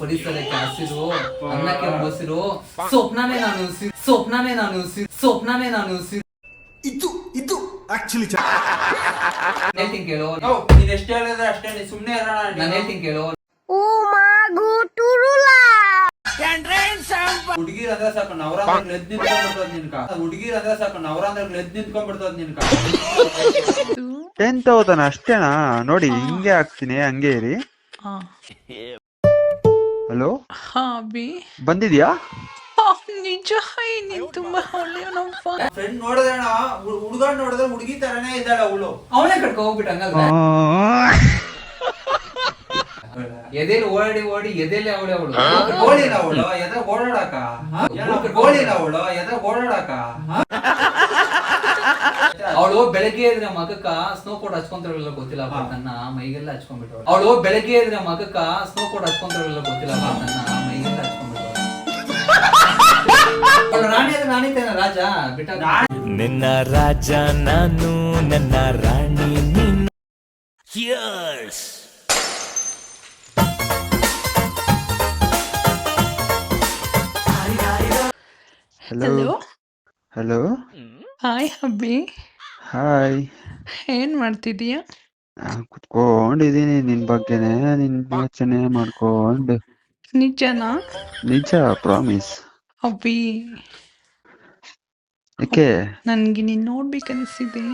ಪರಿಸರಕ್ಕೆ ಹಸಿರು ಅನ್ನಕ್ಕೆ ಮೊಸರು ಸ್ವಪ್ನನೇ ನಾನು ಸ್ವಪ್ನವೇ ಸ್ವಪ್ನನೇ ನಾನು ಸ್ವಪ್ನವೇ ಸ್ವಪ್ನನೇ ನಾನು ಇದು ಇದು ಆಕ್ಚುಲಿ ಹೇಳ್ತೀನಿ ಕೇಳು. ನೀನ್ ಎಷ್ಟು ಹೇಳಿದ್ರೆ ಅಷ್ಟೇ ನೀನ್ ಸುಮ್ನೆ ಇರೋಣ ನಾನು. ಹೇಳ್ತೀನಿ ಕೇಳು. ಹುಡುಗಿರ್ ಅಂದ್ರೆ ಸಾಕು ನವರಾಂದ್ರ ಎದ್ ನಿಂತ್ಕೊಂಡ್ಬಿಡ್ತದ ನಿನ್ಕ. ಹುಡುಗಿರ್ ಅಂದ್ರೆ ಸಾಕು ನವರಾಂದ್ರ ಎದ್ ನಿಂತ್ಕೊಂಡ್ಬಿಡ್ತದ ನಿನ್ಕ. ಟೆನ್ ತೌಸಂಡ್ ಅಷ್ಟೇನಾ? ನೋಡಿ ಹಿಂಗೆ ಹಾಕ್ತೀನಿ ಹಂಗೆ ಇರಿ. ಹಲೋ ಹಾ ಬಿ ಬಂದಿದ್ಯಾ? ನಿಜ ನೀನ್ ತುಂಬಾ ಒಳ್ಳೆಯವನಪ್ಪ ಫ್ರೆಂಡ್ ಹುಡುಗ ನೋಡಿದ್ರೆ ಹುಡುಗಿ ತರನೇ ಇದ್ದಾಳ ಅವಳು. ಅವನೇ ಕಟ್ಕೊ ಹೋಗ್ಬಿಟ್ಟಂಗಲ್ಲ ಎದೇಲಿ ಓಡಿ ಓಡಿ ಎದೆಲಿ ಅವಳೆ? ಅವಳು ಗೋಳಿನ ಅವಳು? ಎದ್ರೆ ಓಡಾಡಕ ಗೋಳಿನ ಅವಳು ಎದ್ರೆ ಓಡಾಡಕ ಅವಳು ಬೆಳಗ್ಗೆ ಇದ್ರೆ ಮಗಕ್ಕ ಸ್ನೋ ಕೋಟ್ ಹಚ್ಕೊಂತಾರಲ್ಲ ಗೊತ್ತಿಲ್ಲ ಬಟ್ ನನ್ನ ಮೈಗೆಲ್ಲ ಹಚ್ಕೊಂಡ್ಬಿಟ್ಟು ಅವಳು ಬೆಳಗ್ಗೆ ಇದ್ರೆ ಮಗಕ್ಕ ಸ್ನೋ ಕೋಟ್ ಹಚ್ಕೊಂತಾರಲ್ಲ ಗೊತ್ತಿಲ್ಲ ಬಟ್ ನನ್ನ ಮೈಗೆಲ್ಲ ಹಚ್ಕೊಂಡ್ಬಿಟ್ಟು ಅವಳು ರಾಣಿ ಅಂದ್ರೆ ರಾಣಿ ತಾನೆ ರಾಜ. ಬಿಟ್ಟ ನಿನ್ನ ರಾಜ ನಾನು ನನ್ನ ರಾಣಿ ನೀನು. Yes hello hello hi Abhi hi ಏನ್ ಮಾಡ್ತಿದೀಯ? ಕುತ್ಕೊಂಡಿದೀನಿ ನಿನ್ ಬಗ್ಗೆನೆ ನಿನ್ ಯೋಚನೆ ಮಾಡ್ಕೊಂಡು. ನಿಜನಾ? ನಿಜ ಪ್ರಾಮಿಸ್ ಅಬ್ಬಿ. ಯಾಕೆ? ನನ್ಗೆ ನೀನ್ ನೋಡ್ಬೇಕನ್ಸಿದೆ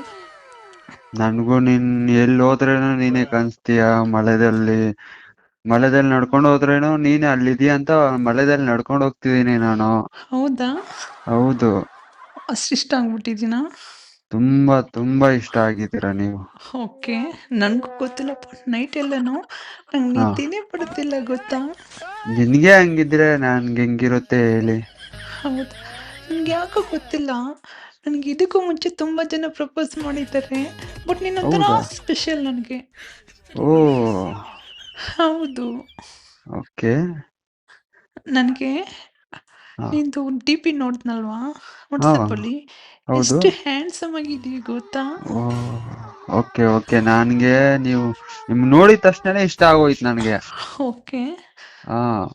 ನನ್ಗೂ ನಿನ್ ಎಲ್ಲಿ ಹೋದ್ರೇನು ನೀನೇ ಕಾಣಿಸ್ತೀಯ? ಮಳೆದಲ್ಲಿ ಮಳೆದಲ್ಲಿ ನಡ್ಕೊಂಡು ಹೋದ್ರೇನು ನೀನೆ ಅಲ್ಲಿದೀಯ ಅಂತ ಮಳೆದಲ್ಲಿ ನಡ್ಕೊಂಡು ಹೋಗ್ತಿದೀನಿ ನಾನು. ಹೌದಾ? ಹೌದು. ಅಷ್ಟಿಷ್ಟ ಆಗ್ಬಿಟ್ಟಿದ್ದೀನಾ? ತುಂಬಾ ತುಂಬಾ ಇಷ್ಟ ಆಗಿದ್ದೀರಾ ನೀವು? ಓಕೆ ನನ್ಗೂ ಗೊತ್ತಿಲ್ಲಪ್ಪ. ನೈಟ್ ಎಲ್ಲನೂ ನಂಗೆ ಹಾ. ನಿದ್ದೆನೇ ಬರುತ್ತಿಲ್ಲ ಗೊತ್ತಾ? ನಿನಗೆ ಹಂಗಿದ್ರೆ ನನ್ಗೆ ಹೆಂಗಿರುತ್ತೆ ಹೇಳಿ. ಹೌದು. ಯಾಕೋ ಗೊತ್ತಿಲ್ಲ? ನನಗೆ ಇದಕ್ಕೂ ಮುಂಚೆ ತುಂಬಾ ಜನ ಪ್ರಪೋಸ್ ಮಾಡಿದ್ದಾರೆ. ಬಟ್ ನೀನೊಂಥರ ಹೌದಾ? ಸ್ಪೆಷಲ್ ನನಗೆ. ಓ. ಹೌದು. ಓಕೆ. ನನಗೆ. ನಿಂದು ಡಿ ಪಿ ನೋಡ್ದ್ನಲ್ವಾ? ವಾಟ್ಸಪ್ ಅಲ್ಲಿ? ಹೌದು. ಎಷ್ಟು ಹ್ಯಾಂಡ್ಸಮ್ ಆಗಿದೀಯ ಗೊತ್ತಾ? Okay okay. ನನಗೆ ನೀವು ನಿಮ್ ನೋಡಿದ ತಕ್ಷಣನೇ ಇಷ್ಟ ಆಗೋಯ್ತು ನನಗೆ. ಓಕೆ. ಹಾ.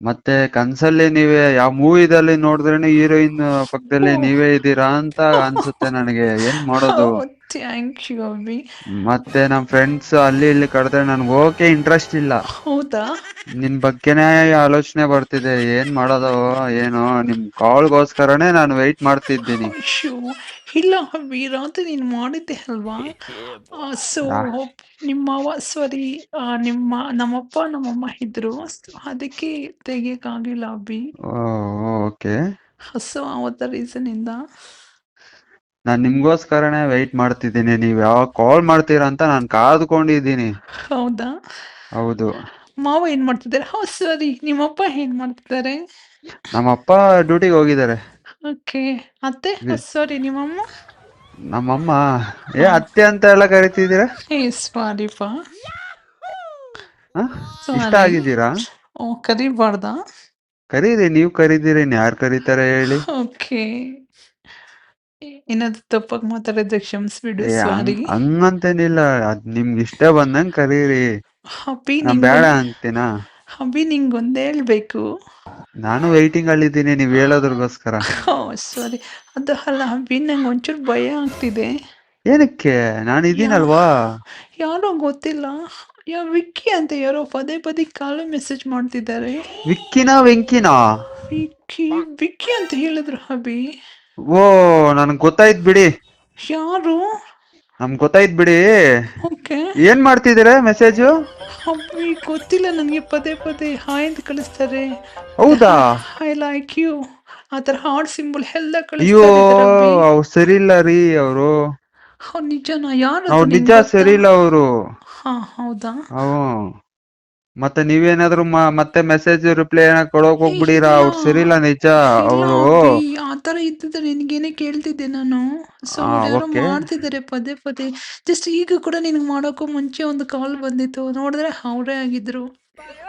ಮತ್ತೆ ಕನ್ಸಲ್ಲಿ ನೀವೇ ಯಾವ ಮೂವಿದಲ್ಲಿ ನೋಡಿದ್ರೇನೆ ಹೀರೋಯಿನ್ ಪಕ್ಕದಲ್ಲಿ ನೀವೇ ಇದ್ದೀರಾ ಅಂತ ಅನ್ಸುತ್ತೆ ನನಗೆ. ಏನ್ ಮಾಡೋದು? ಥ್ಯಾಂಕ್ ಯು ಅಭಿ ಮತ್ತೆ ನಮ್ ಫ್ರೆಂಡ್ಸ್ ಅಲ್ಲಿ ಇಲ್ಲಿ ಕರೆದ್ರೆ ನನ್ಗೆ ಓಕೆ ಇಂಟ್ರೆಸ್ಟ್ ಇಲ್ಲ. ಹೌದಾ? ನಿನ್ ಬಗ್ಗೆನೇ ಆಲೋಚನೆ ಬರ್ತಿದೆ ಏನ್ ಮಾಡೋದು ಏನು? ನಿಮ್ ಕಾಲ್ಗೋಸ್ಕರನೇ ನಾನು ವೆಯ್ಟ್ ಮಾಡ್ತಿದ್ದೀನಿ. ಇಲ್ಲ ಅಭಿ ರಾತ್ರಿ ನೀನು ಮಾಡಿದ್ದೆ ಅಲ್ವಾ? ಸೊ ನಿಮ್ಮ ಸಾರಿ ನಿಮ್ಮ ನಮ್ಮಪ್ಪ ನಮ್ಮಮ್ಮ ಇದ್ರು. So, ಅದಕ್ಕೆ ತೆಗಿಯಕ್ಕಾಗಿಲ್ಲ ಅಭಿ. ಓಕೆ ಸೊ ಅವತ್ತ ರೀಸನ್ ಇಂದ ನಾನ್ ನಿಮ್ಗೋಸ್ಕರನೇ ವೆಯ್ಟ್ ಮಾಡ್ತಿದ್ದೀನಿ. ನೀವ್ ಯಾವಾಗ ಕಾಲ್ ಮಾಡ್ತೀರಾ ಅಂತ ನಾನು ಕಾದ್ಕೊಂಡಿದ್ದೀನಿ. ಹೌದಾ? ಹೌದು. ಮಾವ ಏನ್ ಮಾಡ್ತಿದ್ದಾರೆ? ಹೌ ಸರಿ. ನಿಮ್ಮಪ್ಪ ಏನ್ ಮಾಡ್ತಿದ್ದಾರೆ? ನಮ್ಮಪ್ಪ ಡ್ಯೂಟಿಗೆ ಹೋಗಿದ್ದಾರೆ. ಓಕೆ. ಅತ್ತೆ? ಸಾರಿ ನಿಮ್ಮಮ್ಮ? ನಮ್ಮಮ್ಮ. ಏ ಅತ್ತೆ ಅಂತ ಎಲ್ಲ ಕರಿತಿದ್ದೀರಾ? ಏ ಸಾರಿಪ್ಪ? ಇಷ್ಟ Sorry. ಆಗಿದ್ದೀರಾ? ಓ ಕರಿಬಾರ್ದಾ? ಕರೀರಿ. ನೀವ್ ಕರೀದಿರಿ. ಯಾರು ಕರೀತಾರೆ ಹೇಳಿ. ಓಕೆ. ಏನಾದ್ರು ತಪ್ಪಾಗಿ ಮಾತಾಡಿದ್ರೆ ಕ್ಷಮಿಸ್ಬಿಡು ಏ ಹಂಗ್- ಸಾರಿ ಹಂಗಂತೇನಿಲ್ಲ ಅದ್ ನಿಮ್ಗೆ ಇಷ್ಟ ಬಂದಂಗ್ ಕರೀರಿ. ನಾ ಬೇಡ ಅಂತೀನಾ? ಹಬ್ಬಿ ನಿಂಗೊಂದು ಹೇಳ್ಬೇಕು. ನಾನು ವೈಟಿಂಗ್ ಅಲ್ಲಿದ್ದೀನಿ ನೀವ್ ಹೇಳೋದ್ರಗೋಸ್ಕರ. ಓ ಸಾರಿ ಅದು ಅಲ್ಲ ಹಬ್ಬಿ ನಂಗೆ ಒಂಚೂರು ಭಯ ಆಗ್ತಿದೆ. ಏನಕ್ಕೆ? ನಾನು ಇದೀನಲ್ವಾ ಯಾರೋ ಗೊತ್ತಿಲ್ಲ. ಯಾ ವಿಕ್ಕಿ ಅಂತ ಯಾರೋ ಪದೇ ಪದೇ ಕಾಲು ಮೆಸೇಜ್ ಮಾಡ್ತಿದ್ದಾರೆ. ವಿಕ್ಕಿನಾ ವೆಂಕಿನಾ? ವಿಕ್ಕಿ ವಿಕ್ಕಿ ಅಂತ ಹೇಳಿದ್ರು ಹಬ್ಬಿ. ಓ ನನ್ಗ್ ಗೊತ್ತಾಯ್ತ್ ಬಿಡಿ. ಯಾರು? ನಮ್ಗ್ ಗೊತ್ತಾಯ್ತ್ ಬಿಡಿ. ಓಕೆ. ಏನ್ ಮಾಡ್ತಿದ್ದೀರ ಮೆಸೇಜು? ಗೊತ್ತಿಲ್ಲ ನನಗೆ ಪದೇ ಪದೇ. ಹಾಯ್ ಅಂತ ಕಳಿಸ್ತಾರೆ. ಹೌದಾ? ಐ ಲೈಕ್ ಯು ಆ ಥರ ಹಾರ್ಟ್ ಸಿಂಬಲ್ ಎಲ್ಲ ಅಯ್ಯೋ ಕಳಿಸ್ತಾ ಅವ್ರು ಸರಿ ಇಲ್ಲ ರೀ ಅವರು. ನಿಜನಾ? ಯಾರು ಅವ್ರು ನಿಜ ಸರಿ ಇಲ್ಲ ಅವರು. ಹಾ ಹೌದಾ? ಹ್ಮ್ ಮತ್ತೆ ನೀವೇನಾದ್ರೂ ಮ- ಮತ್ತೆ ಮೆಸೇಜ್ ರಿಪ್ಲೈ ಏನಾದ್ರು ಕೊಡೋಕ್ ಹೋಗ್ಬಿಡೀರಾ? ಅವ್ರು ಸರಿ ಇಲ್ಲ ನಿಜ ಇಲ್ಲ ಅವರು. ಆ ಥರ ಇದ್ದಿದ್ರೆ ನಿನಗೇನೆ ಕೇಳ್ತಿದ್ದೆ ನಾನು. ಸೊ ಆ. ಮಾಡ್ತಿದ್ದಾರೆ ಪದೇ ಪದೇ. ಜಸ್ಟ್ ಈಗ ಕೂಡ ನಿನಗೆ ಮಾಡೋಕ್ಕೂ ಮುಂಚೆ ಒಂದು ಕಾಲ್ ಬಂದಿತ್ತು. ನೋಡಿದ್ರೆ ಅವರೇ ಆಗಿದ್ರು.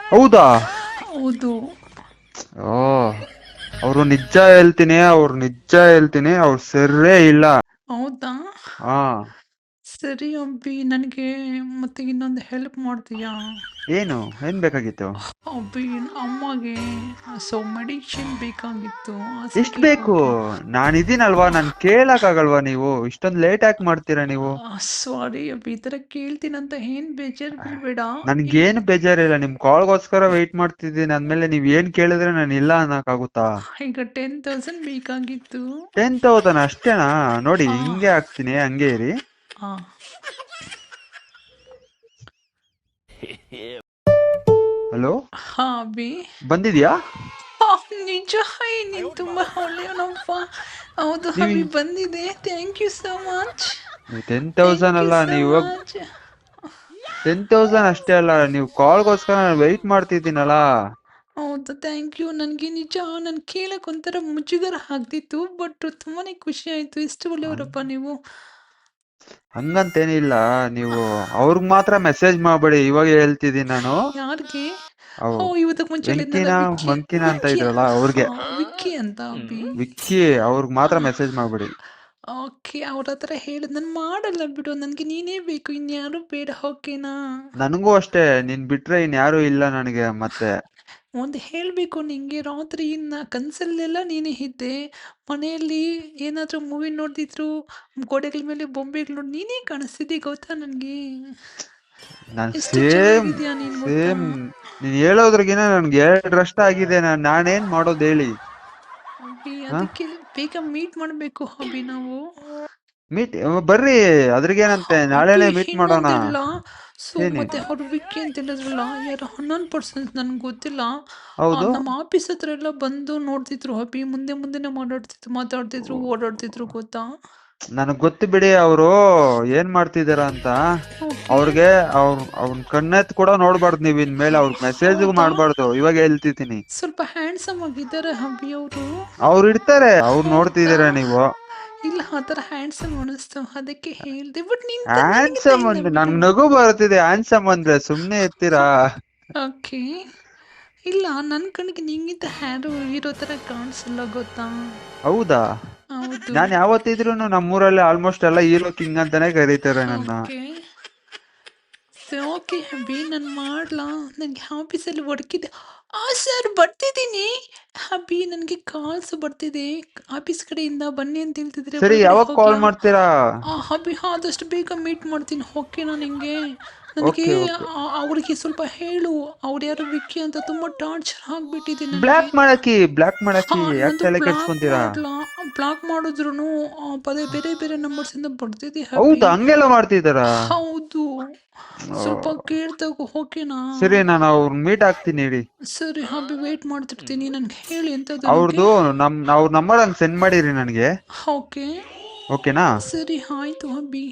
ಹೌದಾ? ಹೌದು. ಓ ಅವರು ನಿಜ ಹೇಳ್ತೀನಿ ಅವ್ರು ನಿಜ ಹೇಳ್ತೀನಿ ಅವ್ರು ಸರಿಯೇ ಇಲ್ಲ. ಹೌದಾ? ಹಾ ಸರಿ ಅಬ್ಬಿ ನನಗೆ ಮತ್ತೆ ಇನ್ನೊಂದು ಹೆಲ್ಪ್ ಮಾಡ್ತೀಯಾ? ಏನು? ಏನ್ ಬೇಕಾಗಿತ್ತು? ಅಬ್ಬಿ ಅಮ್ಮಗೆ ಸೊ ಮೆಡಿಷನ್ ಬೇಕಾಗಿತ್ತು. ಇಷ್ಟ ಬೇಕು? ನಾನು ಇದೀನಲ್ವಾ ನಾನ್ ಕೇಳಕ್ಕಾಗಲ್ವಾ ನೀವು? ಇಷ್ಟೊಂದು ಲೇಟ್ ಯಾಕೆ ಮಾಡ್ತೀರಾ ನೀವು? ಸಾರಿ ಅಬ್ಬಿ ಈ ಥರ ಕೇಳ್ತೀನಂತ ಏನ್ ಬೇಜಾರು ಬಿಡಬೇಡ ನನ್ಗೇನ್ ಬೇಜಾರಿಲ್ಲ ನಿಮ್ ಕಾಲ್ಗೋಸ್ಕರ ವೆಯ್ಟ್ ಮಾಡ್ತಿದ್ದೀನಿ. ಅಂದ್ಮೇಲೆ ನೀವ್ ಏನ್ ಕೇಳಿದ್ರೆ ನಾನು ಇಲ್ಲ ಅನ್ನಕ್ಕಾಗುತ್ತಾ? ಈಗ ಟೆನ್ ತೌಸಂಡ್ ಬೇಕಾಗಿತ್ತು. ಟೆನ್ ತೌಸಂಡ್ ಅಷ್ಟೇನಾ? ನೋಡಿ ಹಿಂಗೆ ಹಾಕ್ತೀನಿ ಹಂಗೆ ಇರಿ. ಹಾ. ಹಲೋ? ಹಾ ಬಿ. ಬಂದಿದ್ಯಾ? ಆ, ನಿಜ ಹೈ ನೀನ್ ತುಂಬಾ ಒಳ್ಳೆಯವನಪ್ಪ ಹೌದು ಹಬಿ ಬಂದಿದೆ. Thank you so much ten thousand ಅಲ್ಲ ನೀವು ಟೆನ್ ತೌಸಂಡ್ ಅಷ್ಟೇ ಅಲ್ಲ ನೀವು ಕಾಲ್ಗೋಸ್ಕರ ನಾನು ವೆಯ್ಟ್ ಮಾಡ್ತಿದ್ದೀನಲ್ಲ. ಹೌದು ಥ್ಯಾಂಕ್ ಯು ನನಗೆ ನಿಜ ನನ್ನ ಕೇಳಕ್ಕೆ ಒಂಥರ ಮುಜುಗರ ಆಗ್ತಿತ್ತು ಬಟ್ ತುಂಬಾ ಖುಷಿ ಆಯ್ತು. ಇಷ್ಟು ಒಳ್ಳೆಯವರಪ್ಪ ನೀವು. ಹಂಗಂತೇನಿಲ್ಲ. ನೀವು ಅವ್ರಿಗೆ ಮಾತ್ರ ಮೆಸೇಜ್ ಮಾಡ್ಬೇಡಿ. ಇವಾಗ ಹೇಳ್ತಿದ್ದೀನಿ ನಾನು. ಯಾರಿಗೆ? ಓ ಇವತ್ತಕ್ಕೆ ಮುಂಚೆ ಮಂಕಿನ ಅಂತ ಇದ್ರಲ್ಲ ಅವ್ರಿಗೆ. ವಿಕ್ಕಿ ಅಂತ ಅಬ್ಬಿ ವಿಕ್ಕಿ ಅವ್ರಿಗೆ ಮಾತ್ರ ಮೆಸೇಜ್ ಮಾಡ್ಬೇಡಿ. ಓಕೆ ಅವ್ರ ಹತ್ರ ಹೇಳಿದ್ ನಾನು ಮಾಡಲ್ಲ ಬಿಡು. ನನಗೆ ನೀನೇ ಬೇಕು. ಇನ್ಯಾರು ಬೇಡ. ಓಕೆನಾ? ನನಗೂ ಅಷ್ಟೇ. ನೀನ್ ಬಿಟ್ರೆ ಇನ್ಯಾರು ಇಲ್ಲ ನನಗೆ ಮತ್ತೆ. ಒಂದು ಹೇಳಬೇಕು ನಿಂಗೆ ರಾತ್ರಿ ಇನ್ನ ಕನಸಲ್ಲೆಲ್ಲ ನೀನೇ ಇದ್ದೆ. ಮನೆಯಲ್ಲಿ ಏನಾದರೂ ಮೂವಿ ನೋಡ್ತಿದ್ರು ಗೋಡೆಗಳ ಮೇಲೆ ಬೊಂಬೆಗಳು ನೋಡಿ ನೀನೇ ಕಾಣಿಸ್ತಿದ್ದೆ ಗೊತ್ತಾ ನನಗೆ? ನಾನ್ ಸೇಮ್? ಸೇಮ್ ನೀನ್ ಹೇಳೋದ್ರಗಿನ ನನ್ಗೆ ಎರಡರಷ್ಟ ಆಗಿದೆ ನಾನ್ ನಾನೇನ್ ಮಾಡೋದು ಹೇಳಿ. ಅದಕ್ಕೆ ಬೇಗ ಮೀಟ್ ಮಾಡಬೇಕು ಅಬ್ಬಿ ನಾವು. ಮೀಟ್ ಬರ್ರಿ ಅದ್ರಿಗೇನಂತೆ ನಾಳೆನೇ ಮೀಟ್ ಮಾಡೋಣ. ಸೊ? ಮತ್ತೆ ಅವ್ರು ವಿಕ್ಕಿ ಅಂತ ಹೇಳಿದ್ರಲ್ಲ ಯಾರು ಹನ್ನೊಂದು ಪರ್ಸೆಂಟ್ ನನ್ಗೆ ಗೊತ್ತಿಲ್ಲ. ಹೌದು. ನಮ್ಮ ಆಫೀಸ್ ಹತ್ರ ಎಲ್ಲ ಬಂದು ನೋಡ್ತಿದ್ರು ಹಬ್ಬಿ ಮುಂದೆ ಮುಂದೆನೆ ಮಾತಾಡ್ತಿದ್ರು ಮಾತಾಡ್ತಿದ್ರು ಓಡಾಡ್ತಿದ್ರು ಗೊತ್ತಾ? ನನಗ್ ಗೊತ್ತು ಬಿಡಿ ಅವರು ಏನ್ ಮಾಡ್ತಿದಾರ ಅಂತ. ಅವ್ರಿಗೆ ಅವ್ರ ಅವ್ನ ಕಣ್ಣೆತ್ ಕೂಡ ನೋಡ್ಬಾರ್ದು ನೀವ್ ಇನ್ಮೇಲೆ ಅವ್ರ ಮೆಸೇಜ್ ಮಾಡ್ಬಾರ್ದು. ಇವಾಗ ಹೇಳ್ತಿದ್ದೀನಿ. ಸ್ವಲ್ಪ ಹ್ಯಾಂಡ್ಸಮ್ ಆಗಿದ್ದಾರೆ ಹಬ್ಬಿ ಅವರು. ಅವ್ರು ಇಡ್ತಾರೆ ಅವ್ರು ನೋಡ್ತಿದೀರ ನೀವು. ಇಲ್ಲ ಆ ಹ್ಯಾಂಡ್ಸಮ್ ಅನಿಸ್ತು ಅದಕ್ಕೆ ಹೇಳ್ದೆ ಬಟ್ ನೀನ್ ಹ್ಯಾಂಡ್ಸಮ್ ಅಂದ್ರೆ ನನ್ ನಗು ಬರುತ್ತಿದೆ ಹ್ಯಾಂಡ್ಸಮ್ ಅಂದ್ರೆ ಸುಮ್ನೆ ಇರ್ತೀರಾ? ಓಕೆ ಇಲ್ಲ ನನ್ ಕಣ್ಣಿಗೆ ನಿಂಗಿಂತ ಹ್ಯಾರು ಇರೋ ತರ ಕಾಣಿಸಲ್ಲ ಗೊತ್ತಾ? ಹೌದಾ? ಹೌದು. ನಾನ್ ಯಾವತ್ತಿದ್ರು ನಮ್ಮೂರಲ್ಲಿ ಆಲ್ಮೋಸ್ಟ್ ಎಲ್ಲ ಹೀರೋ ಕಿಂಗ್ ಅಂತಾನೆ ಕರೀತಾರೆ ನನ್ನ. ಓಕೆ ಓಕೆ ಬಿ ನಾನು ಮಾಡ್ಲಾ? ನನಗೆ ಆಫೀಸಲ್ಲಿ ಒಡಕಿದೆ. ಆ ಸರ್ ಬರ್ತಿದ್ದೀನಿ. ಅಬ್ಬಿ ನನಗೆ ಕಾಲ್ಸ್ ಬರ್ತಿದೆ. ಆಫೀಸ್ ಕಡೆಯಿಂದ ಬನ್ನಿ ಅಂತ ಹೇಳ್ತಿದ್ರೆ ಸರಿ ಯಾವಾಗ ಕಾಲ್ ಮಾಡ್ತೀರಾ? ಆ, ಹಬ್ಬಿ ಆದಷ್ಟು ಬೇಗ ಮೀಟ್ ಮಾಡ್ತೀನಿ. ಓಕೆನಾ ನಿಂಗೆ ನನಗೆ ಅವರಿಗೆ ಸ್ವಲ್ಪ ಹೇಳು. ಅವ್ರು ಯಾರು ವಿಕ್ಕಿ ಅಂತ ತುಂಬಾ ಟಾರ್ಚರ್ ಆಗ್ಬಿಟ್ಟಿದೆ ಬ್ಲಾಕ್ ಮಾಡಕ್ಕೆ ಬ್ಲಾಕ್ ಮಾಡಾಕಿ ಯಾಕೆ ತಲೆ ಕೆಡ್ಸ್ಕೊಂತೀರಾ? ಬ್ಲಾಕ್ ಮಾಡಿದ್ರು ಪದೇ ಬೇರೆ ಬೇರೆ ನಂಬರ್ಸ್ ಇಂದ ಬರ್ತಿದೆ ಹೌದು. ಹಂಗೆಲ್ಲ ಮಾಡ್ತಿದಾರಾ ಹೌದು. ಸ್ವಲ್ಪ ಕೇಳ್ತಾಗ ಓಕೆನಾ ಸರಿ ನಾನು ಅವ್ರ ಮೀಟ್ ಆಗ್ತೀನಿ ಹೇಳಿ ಸರಿ ಹಬ್ಬಿ ವೇಟ್ ಮಾಡ್ತಿರ್ತೀನಿ. ನನ್ಗೆ ಹೇಳಿ ಅಂತ ಅವ್ರದ್ದು ನಮ್ ಅವ್ರ ನಂಬರ್ ಹಂಗೆ ಸೆಂಡ್ ಮಾಡಿರಿ ನನಗೆ. ಓಕೆ. ಓಕೆನಾ ಸರಿ ಆಯ್ತು ಹಬ್ಬಿ.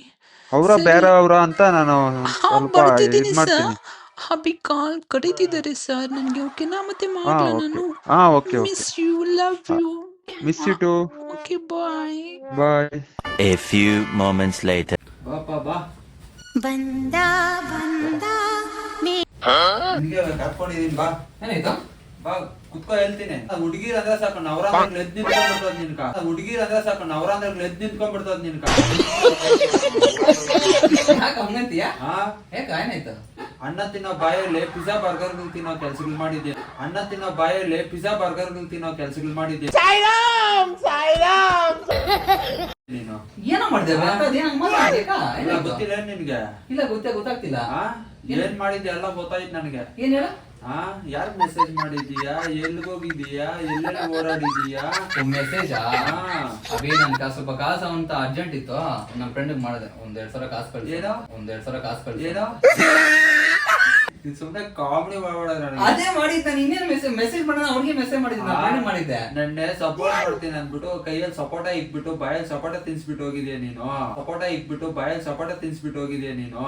ಅವ್ರ. ಬೇರೆ ಅವ್ರ ಅಂತ ನಾನು ಹಾ ಸ್ವಲ್ಪ ಇದ್ ಸರ್. ಮಾಡ್ತೀನಿ. ಹಬ್ಬಿ ಕಾಲ್ ಕರೀತಿದ್ದಾರೆ ಸರ್ ನನಗೆ ಓಕೆನಾ ಮತ್ತೆ ಹಾ ಮಾಡ್ಲಾ ಓಕೆ. ನಾನು? ಹಾ okay okay. Miss you love you miss you too okay bye bye a few moments later ಬಾ ಬಾ ಬಂದ ಬಂದ ಮೇ ನಿಮಗೆ ಕರ್ಕೊಂಡಿದ್ದೀನಿ ಬಾ. ಏನಾಯ್ತು? ಬಾ. ಕುತ್ಕೋ ಹೇಳ್ತೀನಿ ಹುಡುಗಿರ್ ಅಂದ್ರೆ ಸಾಕು ನವರಾಂದ್ರ ಎದ್ ನಿಂತ್ಕೊಂಡ್ಬಿಡ್ತದ ನಿನ್ಕ. ಹುಡುಗಿರ್ ಅಂದ್ರೆ ಸಾಕು ನವರಾಂದ್ರ ಎದ್ ನಿಂತ್ಕೊಂಡ್ಬಿಡ್ತದ ನಿನ್ಕ. ಯಾಕೆ ಹಂಗಂತೀಯ? ಹಾ ಯಾಕ ಏನಾಯ್ತು? ಅಣ್ಣ ತಿನ್ನೋ ಬಾಯಲ್ಲಿ ಪಿಜ್ಜಾ ಬರ್ಗರ್ ತಿನ್ನೋ ಕೆಲ್ಸಗಳು ಮಾಡಿದ್ದೆ. ಅಣ್ಣ ತಿನ್ನೋ ಬಾಯಲ್ಲಿ ಪಿಜ್ಜಾ ಬರ್ಗರ್ ತಿನ್ನೋ ಕೆಲ್ಸಗಳು ಮಾಡಿದ್ದೆ. ನೀನು. ಏನೋ ಮಾತಾಡ್ಬೇಕಾ ಇಲ್ಲ ಗೊತ್ತಿಲ್ಲ ನಿನ್ಗೆ? ಇಲ್ಲ ಗೊತ್ತೇ ಗೊತ್ತಾಗ್ತಿಲ್ಲ. ಆ? ಏನ್ ಮಾಡಿದ್ಯಾ ಎಲ್ಲ ಗೊತ್ತಾಯ್ತು ನನಗೆ. ಏನ್ ಹೇಳ? ಆ ಯಾರ್ ಮೆಸೇಜ್ ಮಾಡಿದೀಯಾ ಎಲ್ಲಿಗೋಗಿದೀಯಾ ಎಲ್ಲೆಲ್ಲಿ ಓಡಾಡಿದೀಯಾ ಮೆಸೇಜಾ. ಅಭಿ ನನ್ ಕಾ ಸ್ವಲ್ಪ ಕಾಸು ಅಂತ ಅರ್ಜೆಂಟ್ ಇತ್ತು. ನಮ್ಮ ಫ್ರೆಂಡ್ ಮಾಡಿದೆ. ಒಂದ್ ಎರಡ್ ಸಾವಿರ ಕಾಸು ಕಳ್ಸಿ. ಏನೋ? ಒಂದ್ ಎರಡ್ ಸಾವಿರ ಕಾಸು ಕಳ್ಸಿ. ಏನೋ? ಇದು ಸುಮ್ನೆ ಕಾಮಿಡಿ ಮಾಡ್ಬೇಡ ನನಗೆ ಅದೇ ಮಾಡಿದ್ದ ನಾನು ಇನ್ನೇನು ಮೆಸೇಜ್ ಮೆಸೇಜ್ ಮಾಡೋಣ? ಅವ್ರಿಗೆ ಮೆಸೇಜ್ ಮಾಡಿದ್ದೆ ನಾನು ಫ್ರೆಂಡ್ ಮಾಡಿದ್ದೆ. ನನ್ನೆ ಸಪೋರ್ಟ್ ಮಾಡ್ತೀನಿ ಅಂದ್ಬಿಟ್ಟು ಕೈಯಲ್ಲಿ ಸಪೋಟ ಇಕ್ಬಿಟ್ಟು ಬಾಯಲ್ಲಿ ಸಪೋಟ ತಿನ್ಸ್ಬಿಟ್ಟು ಹೋಗಿದ್ಯಾ ನೀನು? ಸಪೋಟ ಇಕ್ಬಿಟ್ಟು ಬಾಯಲ್ಲಿ ಸಪೋಟ ತಿನ್ಸ್ಬಿಟ್ಟು ಹೋಗಿದ್ಯಾ ನೀನು?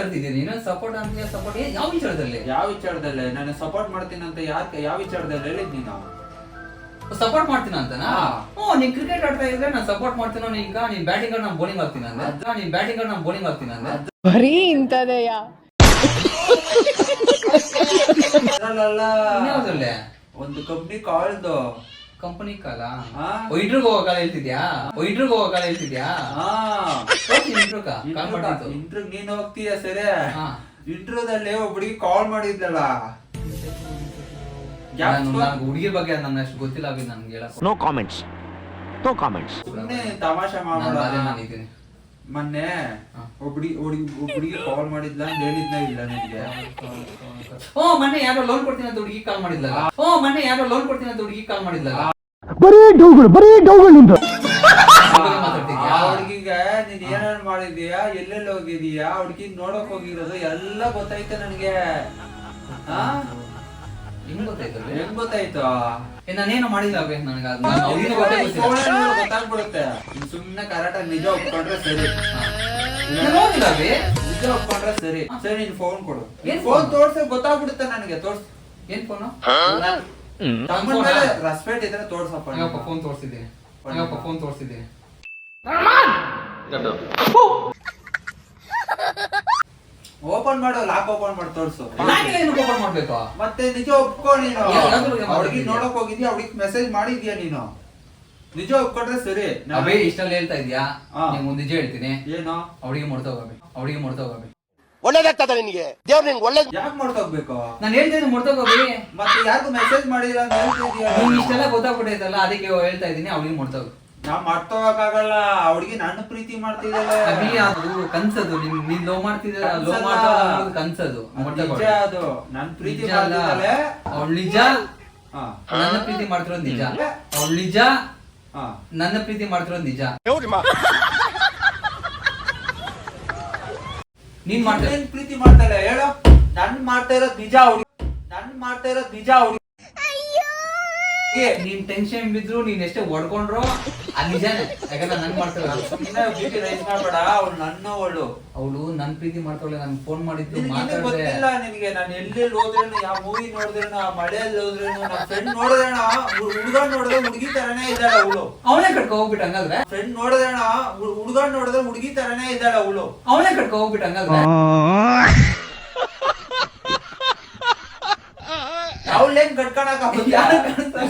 ಏನ ನೀನು ಸಪೋರ್ಟ್ ಅಂತ ಸಪೋರ್ಟ್ ಯಾವ ವಿಚಾರದಲ್ಲಿ? ಯಾವ ವಿಚಾರದಲ್ಲಿ? ನಾನು ಸಪೋರ್ಟ್ ಮಾಡ್ತೀನಿ ಅಂತ ಯಾರ್ ಯಾವ ವಿಚಾರದಲ್ಲಿ ಹೇಳಿದ್ ನೀನು? ಸಪೋರ್ಟ್ ಮಾಡ್ತೀನಿ ಅಂತನಾ? ಹಾ. ಓ ನೀನ್ ಕ್ರಿಕೆಟ್ ಆಡ್ತಾ ಇದ್ರೆ ನಾನು ಸಪೋರ್ಟ್ ಮಾಡ್ತೀನೋ ಈಗ ನೀನ್ ಬ್ಯಾಟಿಂಗ್ ನಾನು ಬೌಲಿಂಗ್ ಆಗ್ತೀನಿ ಅಂದ್ರೆ ಅದ್ರ ನೀನ್ ಬ್ಯಾಟಿಂಗ್ ನಾನು ಬೌಲಿಂಗ್ ಆಗ್ತೀನಿ ಅಂದ್ರೆ ಬರೀ ಇಂಥದೆಯ? ಒಂದು ಕಂಪ್ನಿ ಕಾಲ್ದು ಕಂಪನಿ ಕಾಲ? ಆ? ಇಂಟ್ರಿಗೆ ಹೋಗೋ ಕಾಲ ಹೇಳ್ತಿದ್ಯಾ? ಇಂಟ್ರಿಗೆ ಹೋಗೋ ಕಾಲ ಹೇಳ್ತಿದ್ಯಾ? ಇಂಟ್ರಿಗೆ ಕಾಲ್ ಮಾಡಿದ್ದು. ಇಂಟ್ರೂ ನೀನ್ ಹೋಗ್ತೀಯ ಸರಿ? ಹಾ. ಇಂಟ್ರೂದಲ್ಲಿ ಒಬ್ಬಳಿಗೆ ಕಾಲ್ ಮಾಡಿದ್ಲಲ್ಲ ನನಗೆ ಹುಡುಗಿ ಬಗ್ಗೆ ನನ್ನ ಅಷ್ಟು ಗೊತ್ತಿಲ್ಲ ಅಭಿ ನನ್ಗೆ No ಕಾಮೆಂಟ್ಸ್ No ಕಾಮೆಂಟ್ಸ್ ಸುಮ್ನೆ ತಮಾಷೆ ಅದೇ ನಾನು ಇದ್ದೀನಿ ಮೊನ್ನೆ ಒಬ್ಬಡಿ ಒಬ್ಡಿ ಒಬ್ಳಿಗೆ ಕಾಲ್ ಮಾಡಿದ್ಲ ಅಂತ ಹೇಳಿದ್ನ ಇಲ್ಲ ನಿನ್ಗೆ? ಓ ಮೊನ್ನೆ ಯಾರೋ ಲೋನ್ ಕೊಡ್ತೀನಿ ಅಂತ ಹುಡುಗಿ ಕಾಲ್ ಮಾಡಿದ್ಲ ಓ ಮೊನ್ನೆ ಯಾರೋ ಲೋನ್ ಕೊಡ್ತೀನಿ ಅಂತ ಹುಡುಗಿ ಕಾಲ್ ಮಾಡಿದ್ಲ ಬರೀ ಡೌಗಳು ಬರೀ ಡೌಗಳು ನಿಂದು. ಹುಡ್ಗಿಗೆ ನೀನ್ ಏನೇನ್ ಮಾಡಿದೀಯಾ? ಎಲ್ಲೆಲ್ಲಿ ಹೋಗಿದೀಯಾ? ಹುಡುಗಿ ಹುಡ್ಗಿ ನೋಡಕ್ ಹೋಗಿರೋದು ಎಲ್ಲ ಗೊತ್ತಾಯ್ತು ನನ್ಗೆ. ಆ? ಹಿಂಗ್ ಗೊತ್ತಾಯ್ತು ಏ, ನಾನೇನು ಮಾಡಿಲ್ಲ ನನಗೆ ಗೊತ್ತೇ ಗೊತ್ತಿಲ್ಲ. ಗೊತ್ತಾಗ್ಬಿಡುತ್ತೆ. ಸುಮ್ನೆ ಕರೆಕ್ಟ್ ನಿಜ ಒಪ್ಕೊಂಡ್ರೆ ಸರಿ. ನಾನು ನೋಡಿಲ್ಲ ಅಭಿ ನಿಜ ಒಪ್ಕೊಂಡ್ರೆ ಸರಿ. ಸರಿ ನೀನ್ ಫೋನ್ ಕೊಡು. ಏನ್ ಫೋನ್ phone? ತೋರ್ಸ ಗೊತ್ತಾಗ್ಬಿಡುತ್ತೆ ನನಗೆ ತೋರ್ಸ್. ಏನ್ ಫೋನು ತಮ್ಮನ್ ಮೇಲೆ? ರೆಸ್ಪೆಕ್ಟ್ ಇದ್ರೆ ತೋರ್ಸಪ್ಪ ನೀನು. ಫೋನ್ ತೋರಿಸಿದ್ದೀನಿ ಫೋನ್ ತೋರಿಸಿದ್ದೀನಿ ಓಪನ್ ಮಾಡು ಲಾಕ್ ಓಪನ್ ಮಾಡಿ ತೋರಿಸು. ಏನು ಓಪನ್ ಮಾಡ್ಬೇಕು? ಮತ್ತೆ ನಿಜ ಒಪ್ಕೊ ನೀನು. ಅವ್ರಿಗೆ? ನೋಡಕ್ ಹೋಗಿದ್ಯಾ? ಅವ್ರಿಗೆ ಮೆಸೇಜ್ ಮಾಡಿದ್ಯಾ ನೀನು? ನಿಜ ಒಪ್ಕೊಂಡ್ರೆ ಸರಿ. ನಾವೇ ಇಷ್ಟಲ್ಲಿ ಹೇಳ್ತಾ ಇದ್ಯಾ? ಹಾ. ನೀವು ನಿಜ ಹೇಳ್ತೀನಿ. ಏನು? ಅವಳಿಗೆ ಮಾಡ್ತಾ ಹೋಗಬೇಕು ಅವಳಿಗೆ ಮಾಡ್ತಾ ಹೋಗಬಿ ಒಳ್ಳೇದಾಗ್ತದ ನಿನಗೆ? ದೇವ್ರ ನಿನ್ಗೆ ಒಳ್ಳೇದ್ ಯಾಕೆ ಮಾಡ್ತೋಗ್ಬೇಕು ನಾನು ಹೇಳ್ತೀನಿ ಮಾಡ್ತಾ ಹೋಗಿ ಮತ್ತೆ ಯಾರಿಗೂ ಮೆಸೇಜ್ ಮಾಡಿಲ್ಲ ಅಂತ ಹೇಳ್ತಿದ್ಯಾ? ಇಷ್ಟೆಲ್ಲ ಗೊತ್ತಾಗ್ಬಿಟ್ಟೈತಲ್ಲ ಅದಕ್ಕೆ ಹೇಳ್ತಾ ಇದ್ದೀನಿ ಅವಳಿಗೆ ಮಾಡ್ತಾ ಹೋಗು. ನಾ ಮಾಡ್ತೋಗಕ್ಕಾಗಲ್ಲ ಅವ್ರಿಗೆ ನನ್ನ ಪ್ರೀತಿ ಮಾಡ್ತಿದ್ದಾಳೆ. ಅಭಿ ಅದು ಕನ್ಸದು ನಿನ್ ನೀನ್ ಲೋ ಮಾಡ್ತಿದ್ದೀರ ಲೋ ಕನ್ಸಲ್ಲ. ಮಾಡ್ತಾ ಕನ್ಸದು ನಿಜ ಅದು. ನನ್ ಪ್ರೀತಿ ಮಾಡ್ತಿದ್ದಾಳೆ. ಅವಳು ನಿಜ? ಹಾ. ನನ್ನ ಪ್ರೀತಿ ಮಾಡ್ತಿರೋದು ನಿಜ. ಅವ್ಳಿಜಾ ನಿಜ? ಹಾ. ನನ್ನ ಪ್ರೀತಿ ಮಾಡ್ತಿರೋದು ನಿಜ. ನೀನ್ ಮಾಡ್ತಾ ಏನ್ ಪ್ರೀತಿ ಮಾಡ್ತಾಳೆ ಹೇಳೋ? ನನ್ ಮಾಡ್ತಾ ಇರೋದ್ ನಿಜ ಹುಡುಗಿ. ನನ್ ಮಾಡ್ತಾ ಇರೋದ್ ನಿಜ ಹುಡುಗಿ. ನೀನ್ ಟೆನ್ಷನ್ ಬಿದ್ರು ನೀನ್ ಎಷ್ಟೇ ಹೊಡ್ಕೊಂಡ್ರು ಅದ್ ನಿಜಾನೇ. ಯಾಕಂದ್ರೆ ನನ್ ಸುಮ್ಮನೆ ಬಿಟಿ ರೈಸ್ ಮಾಡ್ಬೇಡ ಅವ್ಳು ನನ್ನ ಅವಳು ಅವಳು ನನ್ ಪ್ರೀತಿ ಮಾಡ್ತಾಳೆ ನನ್ ಫೋನ್ ಮಾಡಿದ್ದು ನಿನಗೆ ಮಾತಾಡ್ದೆ. ಗೊತ್ತಿಲ್ಲ ನಿನಗೆ ನಾನು ಎಲ್ಲೆಲ್ಲಿ ಹೋದ್ರೇನು ಯಾವ ಮೂವಿ ನೋಡಿದ್ರೇನು ಆ ಮಳೆಯಲ್ಲಿ ಹೋದ್ರೇನು ನನ್ನ ಫ್ರೆಂಡ್ ನೋಡಿದ್ರೇಣ ಹುಡುಗ ನೋಡಿದ್ರೆ ಹುಡುಗಿ ತರನೇ ಇದ್ದಾಳೆ ಅವಳು. ಅವನೇ ಕಟ್ಕೊ ಹೋಗ್ಬಿಟ್ಟು ಹಂಗಾದ್ರೆ? ಫ್ರೆಂಡ್ ನೋಡಿದ್ರೇಣ ಹುಡುಗ ನೋಡಿದ್ರೆ ಹುಡುಗಿ ತರನೇ ಇದ್ದಾಳೆ ಅವಳು. ಅವನೇ ಕಟ್ಕೊ ಹೋಗ್ಬಿಟ್ಟು ಹಂಗಾದ್ರೆ? ಅವಳೇನ್ ಕಟ್ಕೊಳಕ್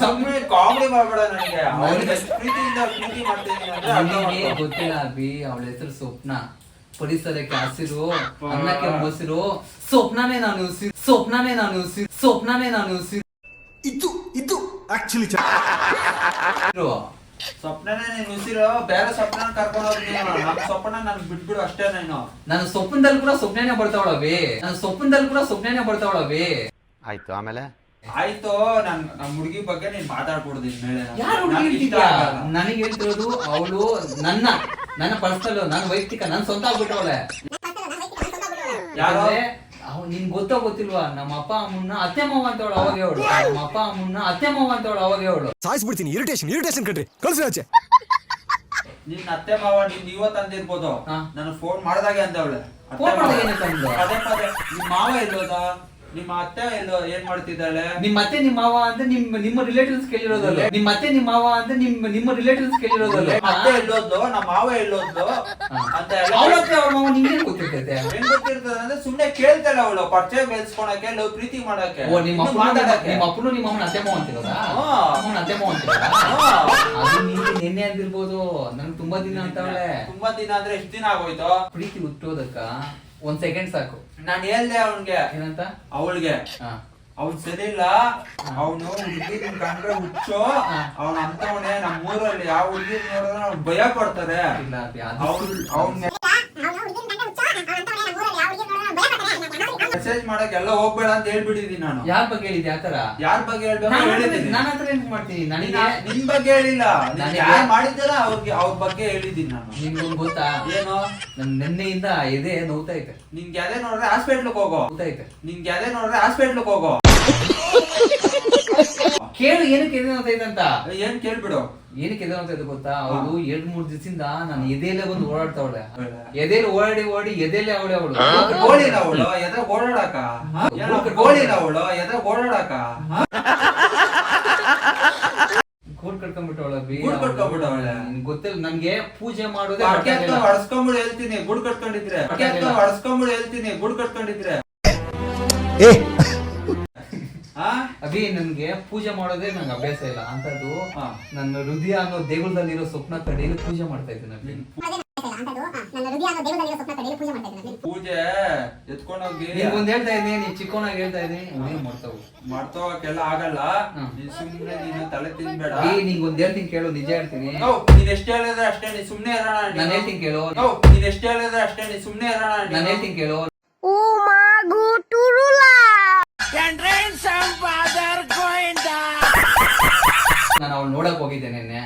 ಸುಮ್ಮನೆ ಕಾಮಿಡಿ ಮಾಡ್ಬೇಡ ನನಗೆ. ಅವಳಿಗೆ ಪ್ರೀತಿಯಿಂದ ಪ್ರೀತಿ ಮಾಡ್ತೀನಿ ಅಂದ್ರೆ ಅರ್ಥ ನನಗೆ ಮಾಡ್ಕೊ. ಗೊತ್ತಿಲ್ಲ ಅಭಿ ಅವಳ ಹೆಸರು ಸ್ವಪ್ನ. ಪರಿಸರಕ್ಕೆ ಹಸಿರು ಅನ್ನಕ್ಕೆ ಮೊಸರು. ಸ್ವಪ್ನನೇ ನಾನು ಉಸಿರು ಸ್ವಪ್ನನೇ ನಾನು ಉಸಿರು ಸ್ವಪ್ನನೇ ನಾನು ಉಸಿರು ಇದು ಇದು ಆಕ್ಚುಲಿ ಸ್ವಪ್ನನೇ ನೀನು ಉಸಿರು ಬೇರೆ ಸ್ವಪ್ನ ಕರ್ಕೊಂಡು ಹೋಗ್ತೀನಿ ನಮ್ ಸ್ವಪ್ನ ನನ್ ಬಿಟ್ಬಿಡು ಅಷ್ಟೇ ನೀನು. ನಾನು ಸ್ವಪ್ನದಲ್ಲಿ ಕೂಡ ಸ್ವಪ್ನನೇ ಬರ್ತಾವಳವಿ ನಾನು ಸ್ವಪ್ನದಲ್ಲಿ ಕೂಡ ಸ್ವಪ್ನನೇ ಬರ್ತಾವಳವಿ ಆಯ್ತು ಆಮೇಲೆ? ಆಯ್ತು ನನ್ ನಮ್ ಹುಡುಗಿ ಬಗ್ಗೆ ನೀನ್ ಮಾತಾಡ್ಕೊಡ್ದು ಇನ್ಮೇಲೆ ಯಾರು ಹುಡುಗಿ ನನ್ಗೆ ಹೇಳ್ತಿರೋದು ಅವಳು ನನ್ನ ನನ್ನ ಪರ್ಸನಲ್ ನನ್ನ ವೈಯಕ್ತಿಕ ನನ್ ಸ್ವಂತ ಆಗ್ಬಿಟ್ಟವಳೆ ಯಾರೋ? ಅವ್ ನಿನ್ ಗೊತ್ತೋ ಗೊತ್ತಿಲ್ವಾ ನಮ್ಮ ಅಪ್ಪ ಅಮ್ಮನ್ನ ಅತ್ತೆ ಮಾವ ಅಂತವಳು ಅವಾಗ ಹೇಳು ನಮ್ಮ ಅಪ್ಪ ಅಮ್ಮನ್ನ ಅತ್ತೆ ಮಾವ ಅಂತವಳು ಅವಾಗ ಹೇಳು ಸಾಯಿಸ್ಬಿಡ್ತೀನಿ ಇರಿಟೇಷನ್ ಇರಿಟೇಷನ್ ಕಣ್ರಿ. ಕಳ್ಸಿ ಆಚೆ. ನಿನ್ ಅತ್ತೆ ಮಾವ ನೀನ್ ಇವತ್ ತಂದಿರ್ಬೋದು ಹಾ. ನಾನು ಫೋನ್ ಮಾಡ್ದಾಗೆ ಅಂತ ಅವಳೆ ಫೋನ್ ಮಾಡ್ದಾಗ ಮಾವ. ಏನಂತ ಅಂದ್ಲು? ಪದೇ ಪದೇ ನಿಮ್ ಮಾವ ಎಲ್ಲೋದ ನಿಮ್ಮ ಅತ್ತೆ ಎಲ್ಲೋ ಏನ್ ಮಾಡ್ತಿದ್ದಾಳೆ? ನಿಮ್ಮ ಅತ್ತೆ ನಿಮ್ಮ ಮಾವ ಅಂತ ನಿಮ್ಮ ನಿಮ್ಮ ರಿಲೇಟಿವ್ಸ್ ಕೇಳಿರೋದಲ್ಲ? ನಿಮ್ಮ ಅತ್ತೆ ನಿಮ್ಮ ಮಾವ ಅಂತ ನಿಮ್ಮ ನಿಮ್ಮ ರಿಲೇಟಿವ್ಸ್ ಕೇಳಿರೋದಲ್ಲ? ನಿಮ್ಮ ಅತ್ತೆ ಎಲ್ಲೋದ್ದು ನಮ್ಮ ಮಾವ ಎಲ್ಲೋದ್ದು ಅಂತ ಅವ್ರ ಅತ್ತೆ ಅವ್ರ ಮಾವ ನಿಂಗೆ ಗೊತ್ತಿರ್ತೈತೆ? ಹೆಂಗ್ ಗೊತ್ತಿರ್ತದೆ ಅಂದ್ರೆ ಸುಮ್ನೆ ಕೇಳ್ತಾಳೆ ಅವಳು ಪರಿಚಯ ಬೆಳೆಸ್ಕೊಳಕ್ಕೆ ಲವ್ ಪ್ರೀತಿ ಮಾಡಕ್ಕೆ ಓ ನಿಮ್ಮ ಅಪ್ಪ ಮಾತಾಡಕ್ಕೆ. ನಿಮ್ಮ ಅಪ್ಪನು ನಿಮ್ಮ ಅಮ್ಮನ ಅತ್ತೆ ಮಾವ ಅಂತಿರೋದಾ. ಅಮ್ಮನ ಅತ್ತೆ ಮಾವ ಅಂತಿರೋದ. ಅದು ನಿಂಗೆ ನಿನ್ನೆ ಅಂದಿರ್ಬೋದು. ನನ್ಗೆ ತುಂಬಾ ದಿನ ಅಂತಾವಳೆ. ತುಂಬಾ ದಿನ ಅಂದ್ರೆ ಎಷ್ಟು ದಿನ ಆಗೋಯ್ತು? ಪ್ರೀತಿ ಹುಟ್ಟೋದಕ್ಕ ಒಂದ್ ಸೆಕೆಂಡ್ ಸಾಕು. ನಾನ್ ಹೇಳ್ದೆ ಅವನ್ಗೆ. ಏನಂತ? ಅವಳಿಗೆ. ಅವ್ನ್ ಸರಿ ಇಲ್ಲ ಅವನು ಹುಡುಗಿ ಕಂಡ್ರೆ ಹುಚ್ಚು. ಅವ್ನ ಅಂತವನೇ ನಮ್ಮ ಊರಲ್ಲಿ ಯಾವ ಹುಡುಗಿ ನೋಡಿದ್ರೆ ಅವ್ನು ಭಯ ಪಡ್ತಾರೆ. ಇಲ್ಲ ಅವ್ನ್ ಮೆಸೇಜ್ ಮಾಡಕ್ ಎಲ್ಲ ಹೋಗ್ಬೇಡ ಅಂತ ಹೇಳ್ಬಿಟ್ಟಿದೀನಿ ನಾನು. ಯಾರ ಬಗ್ಗೆ ಹೇಳಿದ್ಯಾ ಆತರ ಯಾರ ಬಗ್ಗೆ ಹೇಳ್ಬೇಕು ನಾನು ಹೇಳಿದೀನಿ ನಾನು ಹತ್ರ ಏನ್ ಮಾಡ್ತೀನಿ? ನನಗೆ ನಿಮ್ ಬಗ್ಗೆ ಹೇಳಿಲ್ಲ. ನಾನು ಯಾರು ಮಾಡಿದ್ದಲ್ಲ ಅವ್ರಿಗೆ ಅವ್ರ ಬಗ್ಗೆ ಹೇಳಿದೀನಿ ನಾನು. ನಿಮ್ಗೆ ಗೊತ್ತಾ? ಏನು? ನನ್ ನೆನ್ನೆಯಿಂದ ಎದೆ ನೋವ್ತಾ ಐತೆ ನಿನ್ಗೆ ಅದೇ ನೋಡ್ರೆ ಹಾಸ್ಪಿಟ್ಲ್ಗೆ ಹೋಗೋ. ಐತೆ ನಿನ್ಗೆ ಅದೇ ನೋಡ್ರೆ ಹಾಸ್ಪಿಟ್ಲ್ಗೆ ಹೋಗೋ. ಕೇಳು ಏನಕ್ಕೆ ಎದೆ ಅಂತ ಏನ್ ಕೇಳ್ಬಿಡು. ಏನಕ್ಕೆ ಎದೆ ನೋವ್ತಾ ಇದೆ ಗೊತ್ತಾ? ಅವಳು ಎರಡ್ ಮೂರ್ ದಿವಸದಿಂದ ನಾನು ಎದೆಲೆ ಬಂದು ಓಡಾಡ್ತಾವಳೆ ಎದೆಲಿ ಓಡಾಡಿ ಓಡಿ ಎದೆಲೆ ಅವಳೆ ಅವಳು. ಗೋಳಿನ ಅವಳು ಎದೆ ಓಡಾಡಕ. ಗೋಳಿನ ಅವಳು ಎದೆ ಓಡಾಡಕ. ಗೂಡ್ ಕಟ್ಕೊಂಡ್ಬಿಟ್ಟವಳ ಗೂಡ್ ಕಟ್ಕೊಂಡ್ಬಿಟ್ಟವ್ಳೆ. ಗೊತ್ತಿಲ್ಲ. ನನ್ಗೆ ಪೂಜೆ ಮಾಡೋದೇ. ಹೊಡ್ಸ್ಕೊಂಬಿಡು ಹೇಳ್ತೀನಿ. ಗುಡ್ ಕಟ್ಕೊಂಡಿದ್ರೆ. ಹೊಡ್ಸ್ಕೊಂಬಿಡು ಹೇಳ್ತೀನಿ. ಗುಡ್ ಕಟ್ಕೊಂಡಿದ್ರೆ. ಅಭಿ ನನ್ಗೆ ಪೂಜೆ ಮಾಡೋದೇ ನಂಗೆ ಅಭ್ಯಾಸ ಇಲ್ಲ. ಅಂತದ್ದು. ನನ್ನ ಹೃದಯ ಅನ್ನೋ ದೇಗುಲದಲ್ಲಿರೋ ಸ್ವಪ್ನ ಕಡೆಯಲ್ಲಿ ಪೂಜೆ ಮಾಡ್ತಾ ಇದ್ದೀನಿ ಅಭಿ. ಪೂಜೆ ಎತ್ಕೊಂಡೋಗಿ ಒಂದ್ ಹೇಳ್ತಾ ಇದ್ದೀನಿ ನೀನ್ ಚಿಕ್ಕವನಾಗಿ ಹೇಳ್ತಾ ಇದ್ದೀನಿ ಮಾಡ್ತಾವು ಮಾಡ್ತೋಕೆಲ್ಲ ಆಗಲ್ಲ. ನೀನ್ ಸುಮ್ನೆ ನೀನು ತಲೆ ತಿನ್ಬೇಡ. ನಿಂಗ್ ಒಂದ್ ಹೇಳ್ತೀನಿ ಕೇಳು ನಿಜ ಹೇಳ್ತೀನಿ. ನೋ, ನೀನ್ ಎಷ್ಟ್ ಹೇಳಿದ್ರೆ ಅಷ್ಟೇ ನೀ ಸುಮ್ನೆ ಇರೋಣ ನಾನು. ಹೇಳ್ತೀನಿ ಕೇಳು. ನೋ, ನೀನ್ ಎಷ್ಟ್ ಹೇಳಿದ್ರೆ ಅಷ್ಟೇ ನೀ ಸುಮ್ನೆ ಇರೋಣ ನಾನು ಹೇಳ್ತೀನಿ ಕೇಳು. ನಾನು ಅವಳು ನೋಡಕ್ ಹೋಗಿದ್ದೆ ನಿನ್ನೆ.